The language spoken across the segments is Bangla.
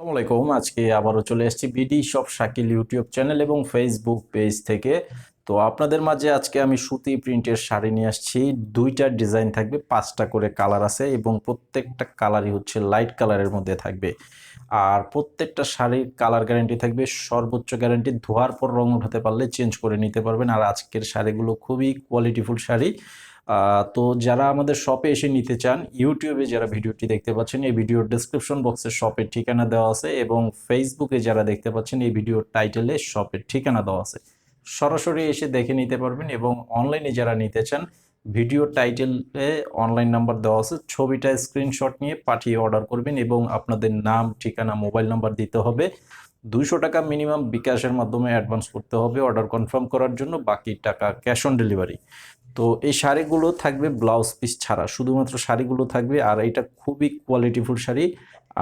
আসসালামু আলাইকুম আজকে আবারও চলে এসেছি BD shop Shakil YouTube channel এবং ফেসবুক পেজ থেকে। তো আপনাদের মাঝে আজকে আমি সুতি প্রিন্টের শাড়ি নিয়ে আসছি। দুইটা ডিজাইন থাকবে, পাঁচটা করে কালার আছে এবং প্রত্যেকটা কালারই হচ্ছে লাইট কালারের মধ্যে থাকবে। আর প্রত্যেকটা শাড়ির কালার গ্যারেন্টি থাকবে, সর্বোচ্চ গ্যারান্টি ধোয়ার পর রং উঠাতে পারলে চেঞ্জ করে নিতে পারবেন। আর আজকের শাড়িগুলো খুবই কোয়ালিটিফুল শাড়ি। তো যারা আমাদের শপে এসে নিতে চান, ইউটিউবে যারা ভিডিওটি দেখতে পাচ্ছেন, এই ভিডিওর ডিসক্রিপশন বক্সে শপের ঠিকানা দেওয়া আছে এবং ফেসবুকে যারা দেখতে পাচ্ছেন, এই ভিডিওর টাইটেলে শপের ঠিকানা দেওয়া আছে। সরাসরি এসে দেখে নিতে পারবেন এবং অনলাইনে যারা নিতে চান ভিডিও টাইটেলে অনলাইন নাম্বার দেওয়া আছে, ছবিটা স্ক্রিনশট নিয়ে পাঠিয়ে অর্ডার করবেন এবং আপনাদের নাম, ঠিকানা মোবাইল নাম্বার দিতে হবে। দুশো টাকা মিনিমাম বিকাশের মাধ্যমে অ্যাডভান্স করতে হবে অর্ডার কনফার্ম করার জন্য, বাকি টাকা ক্যাশ অন ডেলিভারি তো এই শাড়িগুলো থাকবে ব্লাউজ পিস ছাড়া, শুধুমাত্র শাড়িগুলো থাকবে আর এটা খুবই কোয়ালিটিফুল শাড়ি।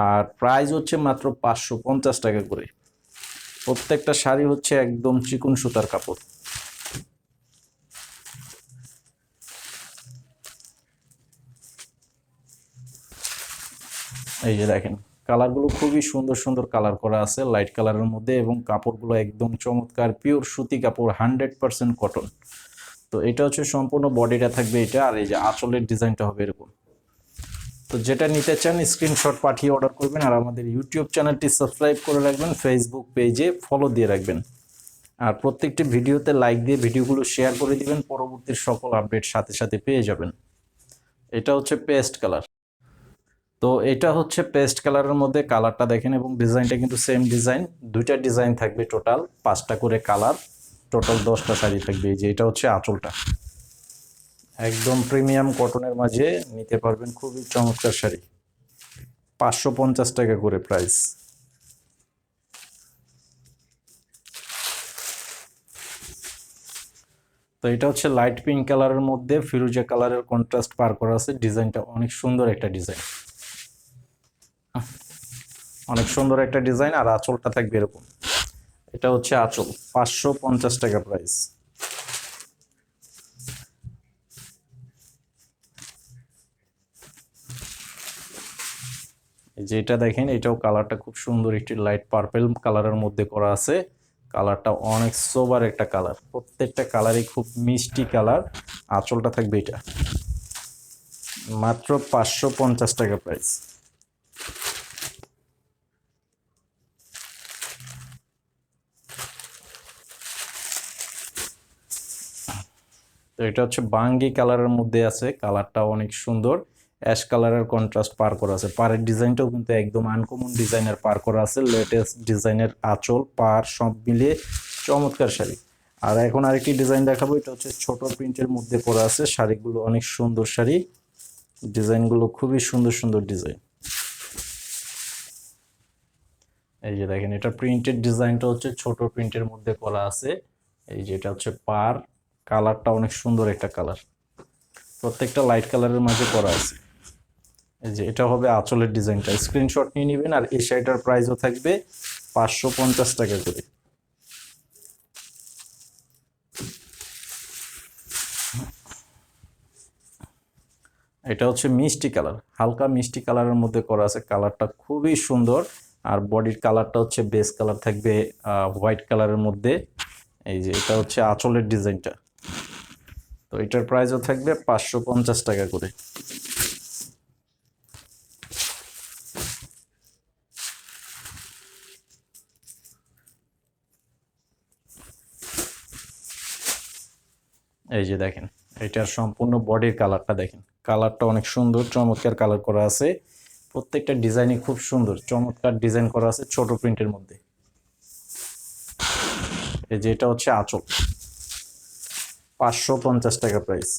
আর প্রাইস হচ্ছে মাত্র পাঁচশো পঞ্চাশ টাকা করে। প্রত্যেকটা শাড়ি হচ্ছে একদম চিকুন সুতার কাপড়। এই যে দেখেন, কালারগুলো খুবই সুন্দর সুন্দর কালার করা আছে লাইট কালারের মধ্যে এবং কাপড়গুলো একদম চমৎকার পিওর সুতি কাপড় হান্ড্রেড পার্সেন্ট কটন তো এটা হচ্ছে সম্পূর্ণ বডিটা থাকবে এটা, আর এই যে আঁচলের ডিজাইনটা হবে এরকম। তো যেটা নিতে চান স্ক্রিনশট পাঠিয়ে অর্ডার করবেন আর আমাদের ইউটিউব চ্যানেলটি সাবস্ক্রাইব করে রাখবেন ফেসবুক পেজে ফলো দিয়ে রাখবেন। আর প্রত্যেকটি ভিডিওতে লাইক দিয়ে ভিডিওগুলো শেয়ার করে দিবেন, পরবর্তী সকল আপডেট সাথে সাথে পেয়ে যাবেন। এটা হচ্ছে পেস্ট কালার তো এটা হচ্ছে পেস্ট কালারের মধ্যে কালারটা দেখেন এবং ডিজাইনটা কিন্তু সেম ডিজাইন দুইটা ডিজাইন থাকবে টোটাল পাঁচটা করে কালার টোটাল দশটা শাড়ি থাকবে। এই যে এটা হচ্ছে আঁচলটা। একদম প্রিমিয়াম কটনের মাঝে নিতে পারবেন খুবই চমৎকার শাড়ি। পাঁচশো পঞ্চাশ টাকা করে প্রাইস। তো এটা হচ্ছে লাইট পিঙ্ক কালারের মধ্যে, ফিরোজা কালারের কন্ট্রাস্ট পার করা আছে। ডিজাইনটা অনেক সুন্দর একটা ডিজাইন। অনেক সুন্দর একটা ডিজাইন আর আঁচলটা থাকবে এরকম। এটা হচ্ছে আঁচল, পাঁচশো পঞ্চাশ টাকা প্রাইস। এই যে এটা দেখেন, এটাও কালারটা খুব সুন্দর, একটি লাইট পার্পেল কালারের মধ্যে করা আছে। কালারটা অনেক সোবার একটা কালার। প্রত্যেকটা কালারই খুব মিষ্টি কালার। আঁচলটা থাকবে এটা। মাত্র পাঁচশো পঞ্চাশ টাকা প্রাইস তো এটা হচ্ছে বাঙ্গি কালারের মধ্যে আছে। কালারটা অনেক সুন্দর। অ্যাশ কালারের কন্ট্রাস্ট পার করা আছে। পাড়ের ডিজাইনটাও কিন্তু একদম আনকমন ডিজাইনের পার করা আছে। লেটেস্ট ডিজাইনের আঁচল পার সব মিলিয়ে চমৎকার শাড়ি। আর এখন আরেকটি ডিজাইন দেখাবো, এটা হচ্ছে ছোট প্রিন্টের মধ্যে করা আছে। শাড়িগুলো অনেক সুন্দর শাড়ি। ডিজাইনগুলো খুবই সুন্দর সুন্দর ডিজাইন। এই যে দেখেন, এটা প্রিন্টেড ডিজাইনটা হচ্ছে ছোট প্রিন্টের মধ্যে করা আছে। এই যে এটা হচ্ছে পার কালারটা অনেক সুন্দর একটা কালার। প্রত্যেকটা লাইট কালারের মাঝে করা আছে। যে এটা হবে আঁচলের ডিজাইনটা। স্ক্রিনশট নিয়ে নেবেন আর এই শাড়িটার প্রাইসও থাকবে পাঁচশো পঞ্চাশ টাকা করে। এটা হচ্ছে মিষ্টি কালার। হালকা মিষ্টি কালারের মধ্যে করা আছে। কালারটা খুবই সুন্দর। আর বডির কালারটা হচ্ছে বেস কালার থাকবে হোয়াইট কালারের মধ্যে। এই যে এটা হচ্ছে আঁচলের ডিজাইনটা। তো এটার প্রাইসও থাকবে পাঁচশো পঞ্চাশ টাকা করে। এই যে দেখেন এটার সম্পূর্ণ বডির কালারটা দেখেন। কালারটা অনেক সুন্দর, চমৎকার কালার করা আছে। প্রত্যেকটা ডিজাইনই খুব সুন্দর, চমৎকার ডিজাইন করা আছে ছোট প্রিন্টের মধ্যে। এই যে এটা হচ্ছে আঁচল। পাঁচশো পঞ্চাশ টাকা প্রাইস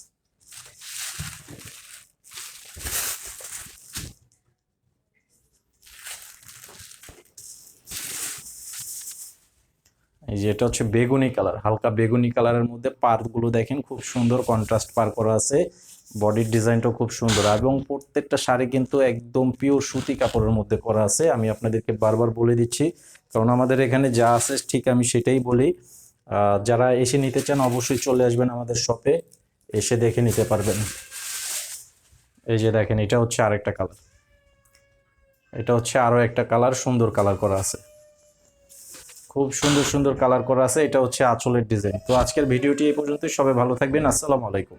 এই হচ্ছে বেগুনি কালার, হালকা বেগুনি কালারের মধ্যে পার্কগুলো দেখেন, খুব সুন্দর কন্ট্রাস্ট পার করা আছে। বডির ডিজাইনটাও খুব সুন্দর। এবং প্রত্যেকটা শাড়ি কিন্তু একদম পিওর সুতি কাপড়ের মধ্যে করা আছে। আমি আপনাদেরকে বারবার বলে দিচ্ছি, কারণ আমাদের এখানে যা আছে ঠিক আমি সেটাই বলি। যারা এসে নিতে চান অবশ্যই চলে আসবেন আমাদের শপে এসে দেখে নিতে পারবেন। এই যে দেখেন, এটা হচ্ছে আরেকটা কালার। এটা হচ্ছে আরও একটা কালার, সুন্দর কালার করা আছে। খুব সুন্দর সুন্দর কালার করা আছে, এটা হচ্ছে আঁচলের ডিজাইন তো আজকের ভিডিওটি এই পর্যন্তই, সবাই ভালো থাকবেন, আসসালামু আলাইকুম।